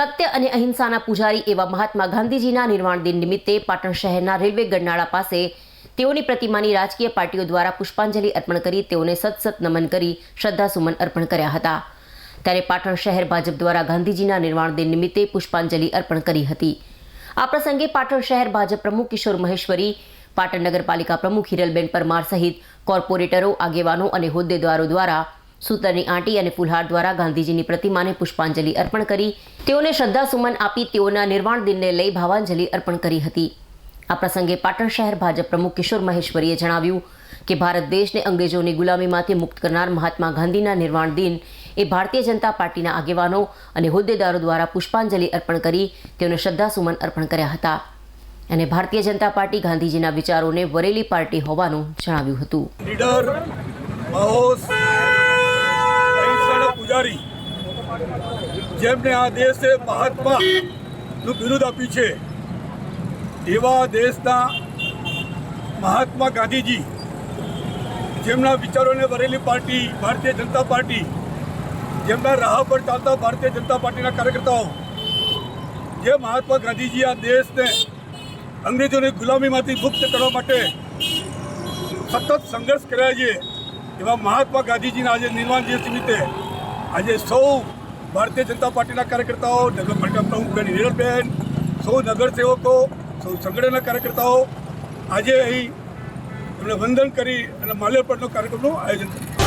સત્ય અને અહિંસાના પૂજારી એવા મહાત્મા ગાંધીજીના નિર્વાણ દિન નિમિત્તે પાટણ શહેરના રેલવે ગરનાળા પાસે તેઓની પ્રતિમાની રાજકીય પાર્ટીઓ દ્વારા પુષ્પાંજલિ અર્પણ કરી તેઓને સતસત નમન કરી શ્રદ્ધાસુમન અર્પણ કર્યા હતા. ત્યારે પાટણ શહેર ભાજપ દ્વારા ગાંધીજીના નિર્વાણ દિન નિમિત્તે પુષ્પાંજલિ અર્પણ કરી હતી. આ પ્રસંગે પાટણ શહેર ભાજપ પ્રમુખ કિશોર મહેશ્વરી, પાટણ નગરપાલિકા પ્રમુખ હિરલબેન પરમાર સહિત કોર્પોરેટરો, આગેવાનો અને હોદ્દેદારો દ્વારા સૂતરની આંટી અને ફુલહાર દ્વારા ગાંધીજીની પ્રતિમાને પુષ્પાંજલિ અર્પણ કરી તેઓને શ્રદ્ધાસુમન આપી તેઓના નિર્વાણ દિનને લઈ ભાવાંજલિ અર્પણ કરી હતી. આ પ્રસંગે પાટણ શહેર ભાજપ પ્રમુખ કિશોર મહેશ્વરીએ જણાવ્યું કે ભારત દેશને અંગ્રેજોની ગુલામીમાંથી મુક્ત કરનાર મહાત્મા ગાંધીના નિર્વાણ દિન એ ભારતીય જનતા પાર્ટીના આગેવાનો અને હોદ્દેદારો દ્વારા પુષ્પાંજલિ અર્પણ કરી તેઓને શ્રદ્ધાસુમન અર્પણ કર્યા હતા. અને ભારતીય જનતા પાર્ટી ગાંધીજીના વિચારોને વરેલી પાર્ટી હોવાનું જણાવ્યું હતું લીડર માહોસ અહિંસાના પૂજારી જેમને આ દેશે મહાત્માનું બિરુદ આપ્યું છે, એવા દેશના મહાત્મા ગાંધીજી, જેમના વિચારોને વરેલી પાર્ટી, ભારતીય જનતા પાર્ટી, જેમના રાહ પર ચાલતા ભારતીય જનતા પાર્ટીના કાર્યકર્તાઓ, જે મહાત્મા ગાંધીજી આ દેશને અંગ્રેજોની ગુલામીમાંથી મુક્ત કરવા માટે સતત સંઘર્ષ કર્યા છે, એવા મહાત્મા ગાંધીજીના આજે નિર્માણ દિવસ નિમિત્તે આજે સૌ ભારતીય જનતા પાર્ટીના કાર્યકર્તાઓ, નગર પાલિકા પ્રમુખ બેન હિરણબેન સૌ નગરસેવકો સૌ સંગઠનના કાર્યકર્તાઓ, આજે અહીં એમણે વંદન કરી અને માલ્યાપટનો કાર્યક્રમનું આયોજન કર્યું.